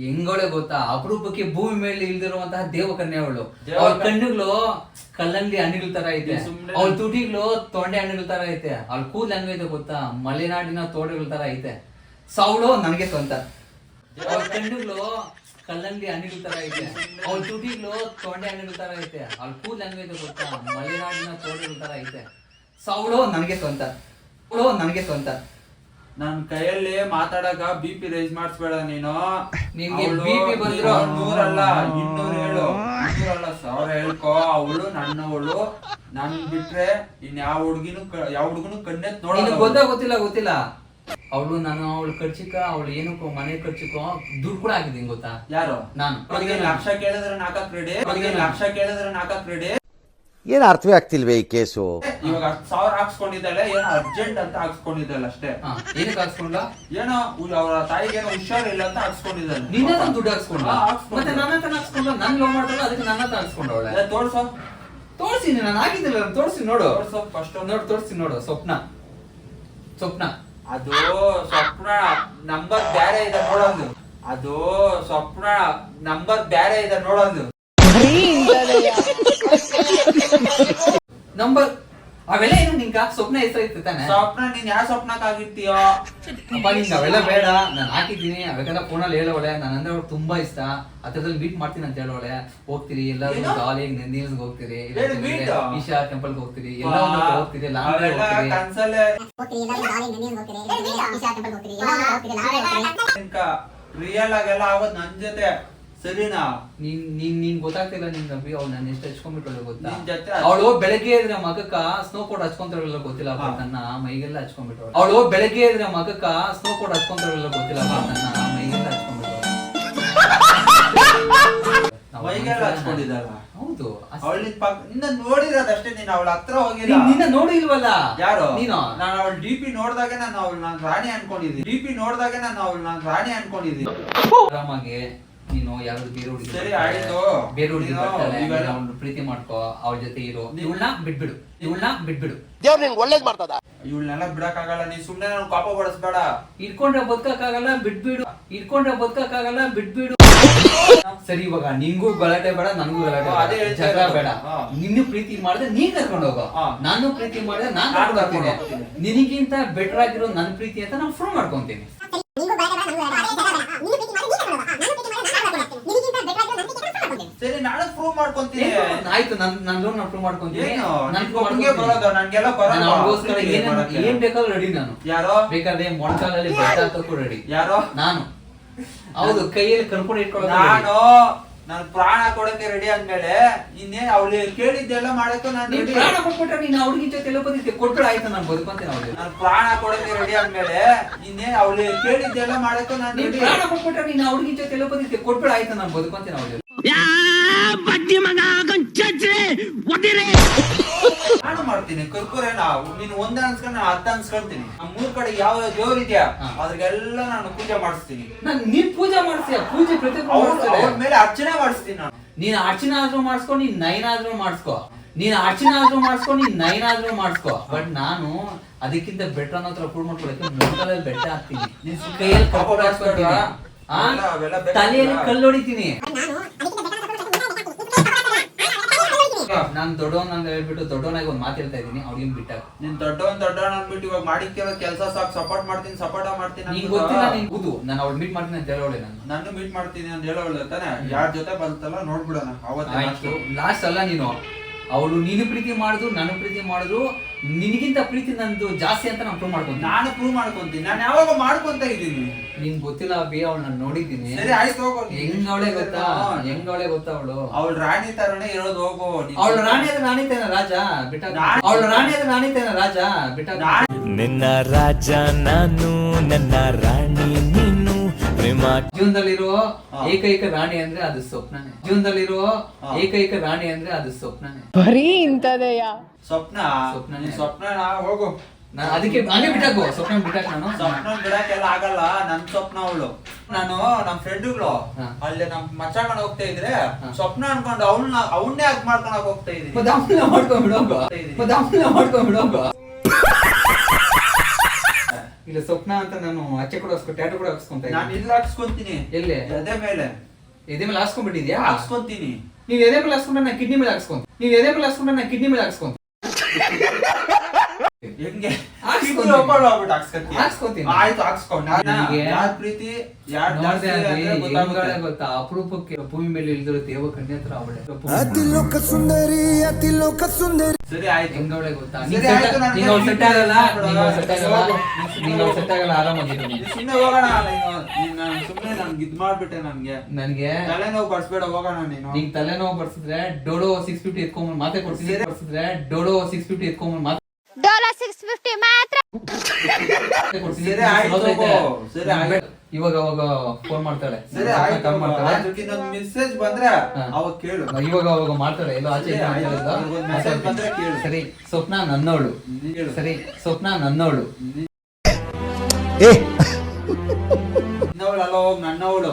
ಹೆಂಗೋಳೆ ಗೊತ್ತಾ? ಅಪರೂಪಕ್ಕೆ ಭೂಮಿ ಮೇಲೆ ಇಲ್ದಿರುವಂತಹ ದೇವಕನ್ಯೆ ಅವಳು ಅವ್ರ ಅವಳ ಕಣ್ಣುಗಳು ಕಲ್ಲಂಗಡಿ ಹಣ್ಣುಗಳ ತರ ಐತೆ. ಅವ್ರ ಅವಳ ತುಟಿಗಳು ತೊಂಡೆ ಹಣ್ಣುಗಳ ತರ ಐತೆ. ಅವಳ ಕೂದಲು ಹೆಂಗೈತೆ ಗೊತ್ತಾ? ಮಲೆನಾಡಿನ ತೋಟಗಳ ತರ ಐತೆ. ಸವಳು ನನಗೆ ಸ್ವಂತ. ಅವ್ರ ಕಣ್ಣುಗಳು ಕಲ್ಲಂಗಡಿ ಹಣ್ಣುಗಳ ತರ ಐತೆ. ಅವಳ ತುಟಿಗಳು ತೊಂಡೆ ಹಣ್ಣುಗಳ ತರ ಐತೆ. ಅವಳ ಕೂದಲು ಹೆಂಗೈತೆ ಗೊತ್ತಾ? ಮಲೆನಾಡಿನ ತೋಟಗಳ ತರ ಐತೆ. ಸವಳು ನನಗೆ ಸ್ವಂತ. ನನಗೆ ಸ್ವಂತ ನನ್ ಕೈಯಲ್ಲಿ ಮಾತಾಡಕ ಬಿ ಪಿ ರೈಸ್ ಮಾಡಿಸ್ಬೇಡ ನೀನು. ನಿನ್ಗೆ ಅವ್ಳು BP ಬಂದಿರೋ- ನೂರಲ್ಲ ಇನ್ನೂರು ಹೇಳು. ಇನ್ನೂರಲ್ಲ ಸಾವಿರ ಹೇಳ್ಕೊ. ಅವಳು ನನ್ನವಳು. ನನ್ ಬಿಟ್ರೆ ಇನ್ ಯಾವ ಹುಡ್ಗಿನೂ ಕ- ಯಾವ ಹುಡ್ಗನು ಕಣ್ಣೆತ್ ನಿನಗೆ ನೋಡಲ್ಲ ಗೊತ್ತಾ ಗೊತ್ತಿಲ್ಲ ಗೊತ್ತಿಲ್ಲ. ಅವಳು ನಾನು ಅವಳು ಖರ್ಚಿಕ ಅವಳು ಏನಕ್ಕೋ ಮನೆ ಖರ್ಚಿಕೋ ದುಡ್ಡು ಕೂಡ ಹಾಕಿದ್ದೀನಿ ಗೊತ್ತಾ? ಯಾರು? ನಾನು. ಅವ್ರಿಗೆ ಲಕ್ಷ ಕೇಳಿದ್ರೆ ನಾಲ್ಕಕ್ ರೆಡಿ ಅವ್ರಿಗೆ ಲಕ್ಷ ಕೇಳಿದ್ರೆ ನಾಲ್ಕಕ್ ರೆಡಿ ಏನು ಅರ್ಥವೇ ಆಗ್ತಿಲ್ವೇ ಈ ಕೇಸು? ಇವಾಗ ಹತ್ತು ಸಾವಿರ ಹಾಕ್ಸ್ಕೊಂಡಿದ್ದಾಳೆ ಏನೋ ಅರ್ಜೆಂಟ್ ಅಂತ ಹಾಕ್ಸ್ಕೊಂಡಿದ್ದಾಳೆ ಅಷ್ಟೇ. ಹಾ, ಏನಕ್ಕೆ ಹಾಕ್ಸ್ಕೊಂಡ ಏನೋ ಉ- ಅವ್ರ ತಾಯಿಗೆ ಏನೋ ಹುಷಾರಿಲ್ಲ ಅಂತ ಹಾಕ್ಸ್ಕೊಂಡಿದ್ದಾಳೆ. ನಿನ್ನ ಹತ್ರ ದುಡ್ಡು ಹಾಕ್ಸ್ಕೊಂಡ ಹಾ, ಹಾಕ್ಸ್ಕೊಂಡೆ. ಮತ್ತೆ ನನ್ನ ಹತ್ರ ಹಾಕ್ಸ್ಕೊಂಡ ನನ್ ಲೋ ಮಾಡ್ತಾಳ ಅದಕ್ಕೆ ನನ್ನ ಹತ್ರ ಹಾಕ್ಸ್ಕೊಂಡ ಅವಳೆ ಏ, ತೋರ್ಸು. ತೋರ್ಸಿ ನಾನು ಆಗಿದ್ದಿಲ್ಲ ತೋರ್ಸಿ ತೋರಿಸಿ ನೋಡು. ತೋರ್ಸು ಫಸ್ಟ್ ನೋಡು ತೋರ್ಸಿ ನೋಡು ಸ್ವಪ್ನ. ಸ್ವಪ್ನ. ಅದು ಸ್ವಪ್ನ ನಂಬರ್ ಬೇರೆ ಇದೆ ನೋಡೋದು. ಅದು ಸ್ವಪ್ನ ನಂಬರ್ ಬ್ಯಾರೆ ಇದೆ ನೋಡೋದು. ನಂಬರ್ ಅವೆಲ್ಲ ಏನು ನಿಂಗ? ಸ್ವಪ್ನ ಹೆಸರು ತಾನೆ. ಸ್ವಪ್ನ ನೀನ್ ಯಾವ ಸ್ವಪ್ನಕ್ ಆಗಿರ್ತೀಯೋ? ಅಪ್ಪ ನಿಂಗೆ ಅವೆಲ್ಲ ಬೇಡ. ನಾನು ಹಾಕಿದ್ದೀನಿ. ಅವೆಲ್ಲ ಫೋನಲ್ಲಿ ಹೇಳೋಳೆ ನಾನು ಅಂದ್ರೆ ಅವ್ರು ತುಂಬಾ ಇಷ್ಟ. ಹತ್ರದಲ್ಲಿ ಮೀಟ್ ಮಾಡ್ತೀನಿ ಅಂತ ಹೇಳೋಳೆ ಹೋಗ್ತೀರಿ ಎಲ್ಲರೂ? ಜಾಲಿಯಾಗಿ ನಂದಿಲ್ಸ್ ಹೋಗ್ತೀರಿ? ಈಶಾ ಟೆಂಪಲ್ ಹೋಗ್ತೀರಿ. ಎಲ್ಲ ಹೋಗ್ತೀರಿ. ಲಾಂಗ್ ಹೋಗ್ತೀರಿ ರಿಯಲ್ ಆಗೆಲ್ಲ ಆಗೋದ್ ನನ್ ಜೊತೆ. ಸರಿನಾ? ನೀನ್ ನೀನ್ ನೀನ್ ಗೊತ್ತಾಗ್ತಿಲ್ಲ ನಿನ್ ಅಭಿ ಅವ್ಳು ನಾನು ಎಷ್ಟು ಹಚ್ಕೊಂಡ್ಬಿಟ್ಟು ಗೊತ್ತಾ? ನಿನ್ ಜೊತೆ ಅವಳು ಬೆಳಗ್ಗೆ ಇದ್ರೆ ಮಗಕ್ಕ ಸ್ನೋ ಕೋಟ್ ಹಚ್ಕೊಂತಾರಲ್ಲ ಗೊತ್ತಿಲ್ಲ ಹಾ. ತನ್ನ ಮೈಗೆಲ್ಲ ಹಚ್ಕೊಂಡ್ಬಿಟ್ಟು ಅವಳು. ಬೆಳಗ್ಗೆ ಇದ್ರೆ ಮಗಕ್ಕ ಸ್ನೋ ಕೋಟ್ ಹಚ್ಕೊಂತಾರಲ್ಲ ಗೊತ್ತಿಲ್ಲ ನನ್ನ ಮೈಗೆಲ್ಲ ಹಚ್ಕೊಂಡ್ಬಿಟ್ಟಳು ನಾವು ಮೈಗೆಲ್ಲ ಹಚ್ಕೊಂಡಿದ್ದಾಳ ಹೌದು. ಅಷ್ಟೇ. ಅವಳ ನಿನ್ನ ನೋಡಿರೋದಷ್ಟೇ ನೀನ್ ಅವಳ ಹತ್ರ ಹೋಗಿಲ್ಲ. ನೀನ್ ನಿನ್ನ ನೋಡಿಲ್ವಲ್ಲ? ಯಾರು? ನೀನು? ನಾನು ಅವಳ ಡಿ ಪಿ ನೋಡಿದಾಗ ನಾನು ಅವಳು ನಾನು ರಾಣಿ ಅನ್ಕೊಂಡಿದ್ದೀನಿ. ಡಿ ಪಿ ನೋಡಿದಾಗ ನಾನು ಅವಳು ನಾನು ರಾಣಿ ಅನ್ಕೊಂಡಿದ್ದೀನಿ. ಆರಾಮಾಗಿ ನೀನು ಯಾರು ಬೇರೆ ಹುಡುಗಿ ಸರಿ, ಆಯ್ತು. ಬೇರೆ ಹುಡುಗಿ ನೀನು ಬರ್ತಾಳೆ ಪ್ರೀತಿ ಮಾಡ್ಕೋ ಅವ್ರ ಜೊತೆ ಇರೋ. ನೀನು- ಇವಳನ್ನ ಬಿಟ್ಬಿಡು ಇವಳನ್ನ ಬಿಟ್ಬಿಡು. ದೇವ್ರು ನಿಂಗೆ ಒಳ್ಳೇದ್ ಮಾಡ್ತದ? ಇವಳನ್ನೆಲ್ಲ ಬಿಡಕ್ಕಾಗಲ್ಲ ನೀ ಸುಮ್ನೆ ನಾನು ಕಾಪ ಬಡಿಸ್ಬೇಡ. ಇಟ್ಕೊಂಡ್ರೆ ಬದುಕಕ್ಕಾಗಲ್ಲ ಬಿಟ್ಬಿಡು. ಇಟ್ಕೊಂಡ್ರೆ ಬದುಕಕ್ಕಾಗಲ್ಲ ಬಿಟ್ಬಿಡು. ಸರಿ ಇವಾಗ ನಿಂಗೂ ಗಲಾಟೆ ಬೇಡ ನನಗೂ ಗಲಾಟೆ ಹಾ, ಅದೇ ಬೇಡ. ಹೇಳ್ತಾ ಜಗಳ ಇರೋದು. ಬೇಡ. ಹಾ. ನಿನ್ನ ಪ್ರೀತಿ ಮಾಡಿದ್ರೆ ನೀನ್ ಕರ್ಕೊಂಡು ಹೋಗೋ. ಹಾ. ನಾನು ಪ್ರೀತಿ ಮಾಡಿದ್ರೆ ನಾನ್ ನಾನ್ ಕರ್ಕೊಂಡು ಕರ್ಕೊಂಡು ಹೋಗ್ತೀನಿ. ನಿನಗಿಂತ ಬೆಟರ್ ಆಗಿರೋ ನನ್ನ ಪ್ರೀತಿ ಅಂತ ನಾನು ಪ್ರೂವ್ ಮಾಡ್ಕೊಂತೀನಿ. ಸರಿ ನಾನು ಪ್ರೂವ್ ಮಾಡ್ಕೊಂತೀನಿ. ಆಯ್ತು ನನ್ ನನ್ ನಾನು ಪ್ರೂವ್ ಮಾಡ್ಕೊಂತೀನಿ. ಏನು? ನಾನ್ ನಿನ್ಗೆ prove ಒಬ್ಬನಿಗೆ ಮಾಡ್ಕೊಂತೀನಿ. ಬರೋದು ನನ್ಗೆಲ್ಲ ನಾನು ಅವ್ಳಿಗೋಸ್ಕರ ಏನ್ ಮಾಡಕ್ಕೆ. ಏನ್ ಬೇಕಾದ್ರೂ ರೆಡಿ ನಾನು. ಯಾರೋ? ಬೇಕಾದ್ರೆ ಮೊಣಕಾಲಲ್ಲಿ ಬೆಟ್ಟ ರೆಡಿ ಯಾರೋ? ನಾನು. ಹೌದು ಕೈಯಲ್ಲಿ ಕರ್ಕೊಂಡು ಇಟ್ಕೊಳ್ಳೋದು ನಾನು. ನಾನು ಪ್ರಾಣ ಕೊಡಕ್ಕೆ ರೆಡಿ ಆದ್ಮೇಲೆ ಇನ್ನೇ ಅವಳು ಕೇಳಿದ್ದೆಲ್ಲ ಮಾಡಕ್ಕೆ ನಾನು ನೀನ್ ರೆಡಿ ಪ್ರಾಣ ಕೊಟ್ಬಿಟ್ರೆ ನೀನು ಹುಡುಗಿ ಜೊತೆ ಎಲ್ಲ ಬಂದಿದ್ದೆ ಕೊಟ್ಬಿಡ ಆಯ್ತು ನಾನು ಬದುಕಂತೀನಿ ಅವಳಿಗೆ. ನಾನು ಪ್ರಾಣ ಕೊಡಕ್ಕೆ ರೆಡಿ ಆದ್ಮೇಲೆ ಇನ್ನೇನ್ ಅವಳು ಕೇಳಿದ್ದೆಲ್ಲ ಮಾಡಕ್ಕೆ ನಾನು ನೀನ್ ರೆಡಿ ಪ್ರಾಣ ಕೊಟ್ಬಿಟ್ರೆ ನೀನು ಹುಡುಗಿ ಜೊತೆ ಎಲ್ಲ ಬಂದಿದ್ದೆ ಕೊಟ್ಬಿಡ ಆಯ್ತು ನಾನು ಬದುಕಂತೀನಿ ಅವಳಿಗೆ ನಾನು ಮಾಡ್ತೀನಿ ಕರ್ಕುರೆ ನಾವು. ನೀನು ಒಂದ್ ಅನ್ಸ್ಕೊಂಡು ನಾನು ಹತ್ತ ಅನ್ಸ್ಕೊಂತೀನಿ. ನಮ್ಮ ಮೂರ್ ಕಡೆ ಯಾವ ದೇವ್ರ ಇದೆಯಾ. ಅದ್ರಿಗೆಲ್ಲ ನಾನು ಪೂಜೆ ಮಾಡಿಸ್ತೀನಿ. ನಾನು ನೀನ್ ಪೂಜೆ ಮಾಡ್ತೀಯ? ಪೂಜೆ ಪ್ರತಿ ಅವ್ರ ಮೇಲೆ ಅರ್ಚನೆ ಮಾಡಿಸ್ತೀನಿ ನಾನು. ನೀನ್ ಅರ್ಚನೆ ಆದ್ರೂ ಮಾಡಿಸ್ಕೊ ನೀನ್ ನೈನ್ ಆದ್ರೂ ಮಾಡಿಸ್ಕೊ. ನೀನ್ ಅರ್ಚನೆ ಆದ್ರೂ ಮಾಡಿಸ್ಕೊ ನೀನ್ ನೈನ್ ಆದ್ರೂ ಮಾಡಿಸ್ಕೊ. ಬಟ್ ನಾನು ಅದಕ್ಕಿಂತ ಬೆಟ್ರ ಅನ್ನೋ ಹತ್ರ ಪ್ರೂವ್ ಮಾಡ್ಕೊಳಕ್ಕೆ ಬೆಟ್ಟ ಹಾಕ್ತೀನಿ. ನೀನ್ ಕೈಯಲ್ಲಿ ಪಾಪ ಕಪ್ಪು ಹಾಕ್ಸ್ಕೊತೀನಿ. ತಲೆಯಲ್ಲಿ ಕಲ್ಲು ಹೊಡಿತೀನಿ ನಾನ್ ದೊಡ್ಡವನ್ ಅಂತ ಹೇಳ್ಬಿಟ್ಟು ದೊಡ್ಡವನಾಗಿ ಒಂದ್ ಮಾತಿರ್ತಾ ಹೇಳ್ತಾ ಇದೀನಿ ಬಿಟ್ಟ ಬಿಟ್ಟಾಗ ನೀನ್ ದೊಡ್ಡವನ್ ದೊಡ್ಡವನ್ ಅನ್ಬಿಟ್ಟು ಇವಾಗ ಮಾಡಿಕ್ಕಿರೋ ಕೆಲಸ ಸಾಕು ಸಪೋರ್ಟ್ ಮಾಡ್ತೀನಿ ಸಪೋರ್ಟ್ ಮಾಡ್ತೀನಿ ನಿಂಗ್ ಗೊತ್ತಿಲ್ಲ ನಾನು ಅವ್ಳು ಮೀಟ್ ಮಾಡ್ತೀನಿ ಅಂತ ಹೇಳೋಳೆ ನಾನು. ನಾನು ಮೀಟ್ ಮಾಡ್ತೀನಿ ಅಂತ ಹೇಳೋಳೆ ತಾನೆ? ಯಾರ್ ಜೊತೆ ಬಂತಲ್ಲ ನೋಡ್ಬಿಡೋಣ ಅವತ್ತೇ ಲಾಸ್ಟ್ ಅಲ್ಲ ನೀನು. ಅವಳು ನೀನು ಪ್ರೀತಿ ಮಾಡಿದ್ರು ನಾನು ಪ್ರೀತಿ ಮಾಡಿದ್ರು ನಿನಗಿಂತ ಪ್ರೀತಿ ನಂದು ಜಾಸ್ತಿ ಅಂತ ನಾನು ಪ್ರೂವ್ ಮಾಡ್ಕೊಂತೀನಿ. ನಾನು ಪ್ರೂವ್ ಮಾಡ್ಕೊಂತೀನಿ. ನಾನು ಯಾವಾಗ ಮಾಡ್ಕೊಂತ ಇದ್ದೀನಿ. ನಿನ್ ಗೊತ್ತಿಲ್ಲ ಬಿ ಅವಳು ನಾನು ನೋಡಿದ್ದೀನಿ. ಸರಿ ಆಯ್ತು ಹೋಗು. ಹೆಂಗವಳೆ ಗೊತ್ತಾ? ಹೆಂಗವಳೆ ಗೊತ್ತಾ ಅವಳು? ಅವಳು ರಾಣಿ ತರನೇ ಇರೋದು ಹೋಗೋ. ಅವಳು ರಾಣಿ ಆದ್ರೆ ರಾಣಿತೇನ ರಾಜ ಬಿಟ್ಟ ಅವಳು ರಾಣಿ ಆದ್ರೆ ರಾಣಿತೇನ ರಾಜ ಬಿಟ್ಟ ನಿನ್ನ ರಾಜ ನಾನು ನನ್ನ ರಾಣಿ ನೀನು ಪ್ರೇಮ. ಜೀವನದಲ್ಲಿರೋ ಏಕೈಕ ರಾಣಿ ಅಂದ್ರೆ ಅದು ಸ್ವಪ್ನನೇ. ಜೀವನದಲ್ಲಿರೋ ಹಾ. ಏಕೈಕ ರಾಣಿ ಅಂದ್ರೆ ಅದು ಸ್ವಪ್ನನೇ. ಬರೀ ಇಂಥದೆಯ? ಸ್ವಪ್ನ? ಸ್ವಪ್ನ ಸ್ವಪ್ನನೇ. ಸ್ವಪ್ನ ಹೋಗು. ನಾನು ಅದಕ್ಕೆ ಹಂಗೆ ಬಿಟ್ಟಾಕೋ ಸ್ವಪ್ನ ಬಿಟ್ಟಾಕ ನಾನು. ಸ್ವಪ್ನ ಬಿಡಕ್ಕೆಲ್ಲ ಆಗಲ್ಲ ನನ್ ಸ್ವಪ್ನ ಅವಳು. ನಾನು ನಮ್ ಫ್ರೆಂಡ್ಗಳು. ಅಲ್ಲಿ ನಮ್ ಮಚ್ಚಾಕೊಂಡು ಹೋಗ್ತಾ ಇದ್ರೆ ಸ್ವಪ್ನ ಅನ್ಕೊಂಡು ಅವಳನ್ನ ಅವನ್ನೇ ಅದ್ ಮಾಡ್ಕೊಳಕ್ ಹೋಗ್ತಾ ಇದೀನಿ. ಮಾಡ್ಕೊಂಡ್ ಅವನ್ನ ಮಾಡ್ಕೊಂಡ್ಬಿಡೋಗ ಮಾಡ್ಕೊಂಡ್ಬಿಡೋಗ ಇಲ್ಲ ಸ್ವಪ್ನ ಅಂತ ನಾನು ಆಚೆ ಕೂಡ ಹಾಕ್ಸ್ಕೊ ಟ್ಯಾಟು ಕೂಡ ಹಾಕ್ಸ್ಕೊಂತ ನಾನು ಇಲ್ಲಿ ಇಲ್ಲ ಹಾಕ್ಸ್ಕೊಂತೀನಿ? ಎಲ್ಲಿ? ಎದೆ ಮೇಲೆ. ಎದೆ ಮೇಲೆ ಹಾಕ್ಸ್ಕೊಂಡ್ಬಿಟ್ಟಿದ್ಯಾ? ಹಾಕ್ಸ್ಕೊಂತೀನಿ. ನೀವು ಎದೆ ಮೇಲೆ ಹಾಕ್ಸ್ಕೊಂಡ್ರೆ ನಾನು ಕಿಡ್ನಿ ಮೇಲೆ ಹಾಕ್ಸ್ಕೊಂತ ನೀವು ಎದೆ ಮೇಲೆ ಹಾಕ್ಸ್ಕೊಂಡ್ರೆ ನಾನು ಕಿಡ್ನಿ ಮೇಲೆ ಹಾಕ್ಸ್ಕೊಂತ ಹೆಂಗೆ? ಗೊತ್ತಾ? ಅಪರೂಪಕ್ಕೆ ಭೂಮಿ ಮೇಲೆ ಇಲ್ದಿರೋ ದೇವ ಕನ್ಯೆ ಹತ್ರ ಅವಳೆ ಅತಿಲೋಕ ಸುಂದರಿ ಅತಿಲೋಕ ಸುಂದರಿ. ಸರಿ ಆಯ್ತು. ಹೆಂಗವಳೆ ಗೊತ್ತಾ? ನಾನು ಸೆಟ್ ಆಗಲ್ಲ? ನಿಂಗ್ ಸೆಟ್ ಆಗಲ್ಲ? ಸೆಟ್ ಆಗಲ್ಲ? ಆರಾಮಾಗಿದ್ದೀನಿ ಸುಮ್ಮನೆ ಹೋಗೋಣ ನೀನು. ನೀನ್ ಸುಮ್ನೆ ನನ್ಗೆ ಇದ್ ಮಾಡ್ಬಿಟ್ಟೆ ನನಗೆ. ನನ್ಗೆ? ತಲೆನೋವು ಬರ್ಸ್ಬೇಡ ಹೋಗೋಣ ನೀನು. ನಿಂಗೆ ತಲೆನೋವು ಬರ್ಸಿದ್ರೆ ಡೋಡೋ ಸಿಕ್ಸ್ ಫಿಫ್ಟಿ ಎತ್ಕೊಂಡ್ ಮಾತೆ ಕೊಡ್ತೀನಿ. ಬರ್ಸಿದ್ರೆ ಡೋಡೋ ಸಿಕ್ಸ್ ಫಿಫ್ಟಿ ಎತ್ಕೊಂಡ್ ಮಾತೆ ಸಿಕ್ಸ್ ಫಿಫ್ಟಿ ಮಾತ್ರ ಸರಿ, ಆಯ್ತು, ಸರಿ, ಆಯ್ತು. ಇವಾಗ ಅವಾಗ ಫೋನ್ ಮಾಡ್ತಾಳೆ ಸರಿ ಆಯ್ತು ಕಾಲ್ ಮಾಡ್ತಾಳೆ ಅದಕ್ಕೆ ಮೆಸೇಜ್ ಬಂದ್ರೆ. ಅವಾಗ ಕೇಳು ಇವಾಗ ಅವಾಗ ಮಾಡ್ತಾಳೆ ಎಲ್ಲೋ ಆಚೆ ಎಲ್ಲೋ. ಬಂದ್ರೆ ಕೇಳು. ಸರಿ ಸ್ವಪ್ನ ನನ್ನವಳು ನೀನ್ ಹೇಳು. ಸರಿ ಸ್ವಪ್ನ ನನ್ನವಳು ಏ ನನ್ನವಳು ಅಲ್ಲ ಹೋಗ್ ನನ್ನವಳು